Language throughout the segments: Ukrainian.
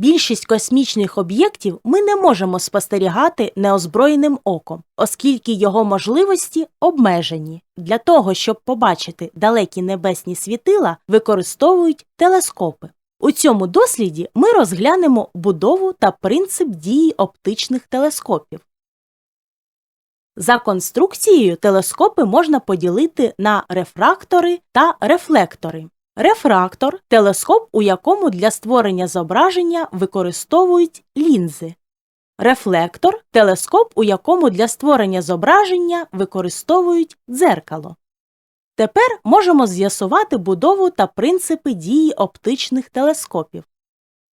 Більшість космічних об'єктів ми не можемо спостерігати неозброєним оком, оскільки його можливості обмежені. Для того, щоб побачити далекі небесні світила, використовують телескопи. У цьому досліді ми розглянемо будову та принцип дії оптичних телескопів. За конструкцією телескопи можна поділити на рефрактори та рефлектори. Рефрактор телескоп, у якому для створення зображення використовують лінзи. Рефлектор телескоп, у якому для створення зображення використовують дзеркало. Тепер можемо з'ясувати будову та принципи дії оптичних телескопів.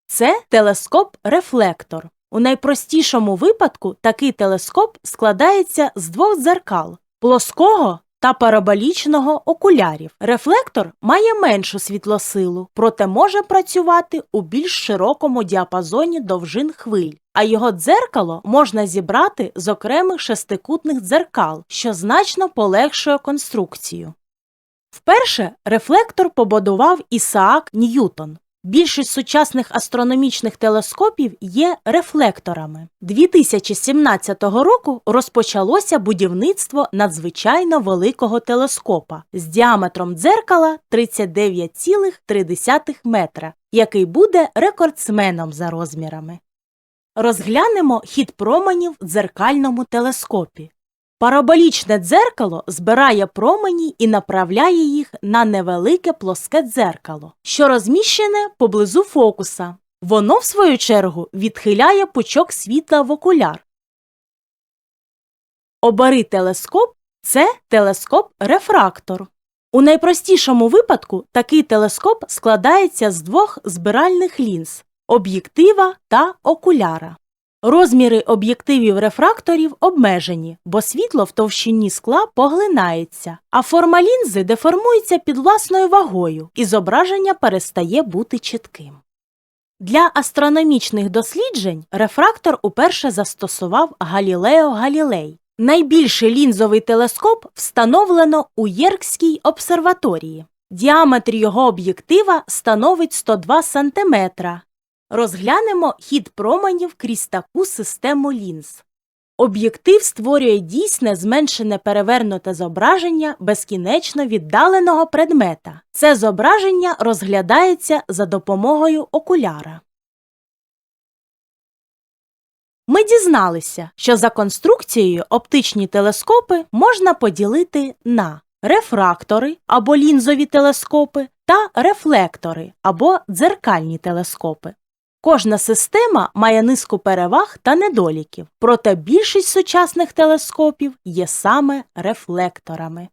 Це телескоп-рефлектор. У найпростішому випадку такий телескоп складається з двох дзеркал плоского та параболічного окулярів. Рефлектор має меншу світлосилу, проте може працювати у більш широкому діапазоні довжин хвиль, а його дзеркало можна зібрати з окремих шестикутних дзеркал, що значно полегшує конструкцію. Вперше рефлектор побудував Ісаак Ньютон. Більшість сучасних астрономічних телескопів є рефлекторами. 2017 року розпочалося будівництво надзвичайно великого телескопа з діаметром дзеркала 39,3 метра, який буде рекордсменом за розмірами. Розглянемо хід променів в дзеркальному телескопі. Параболічне дзеркало збирає промені і направляє їх на невелике плоске дзеркало, що розміщене поблизу фокуса. Воно, в свою чергу, відхиляє пучок світла в окуляр. Обери телескоп це телескоп-рефрактор. У найпростішому випадку такий телескоп складається з двох збиральних лінз об'єктива та окуляра. Розміри об'єктивів рефракторів обмежені, бо світло в товщині скла поглинається, а форма лінзи деформується під власною вагою, і зображення перестає бути чітким. Для астрономічних досліджень рефрактор уперше застосував Галілео Галілей. Найбільший лінзовий телескоп встановлено у Єркській обсерваторії. Діаметр його об'єктива становить 102 см, Розглянемо хід променів крізь таку систему лінз. Об'єктив створює дійсне зменшене перевернуте зображення безкінечно віддаленого предмета. Це зображення розглядається за допомогою окуляра. Ми дізналися, що за конструкцією оптичні телескопи можна поділити на рефрактори або лінзові телескопи та рефлектори або дзеркальні телескопи. Кожна система має низку переваг та недоліків, проте більшість сучасних телескопів є саме рефлекторами.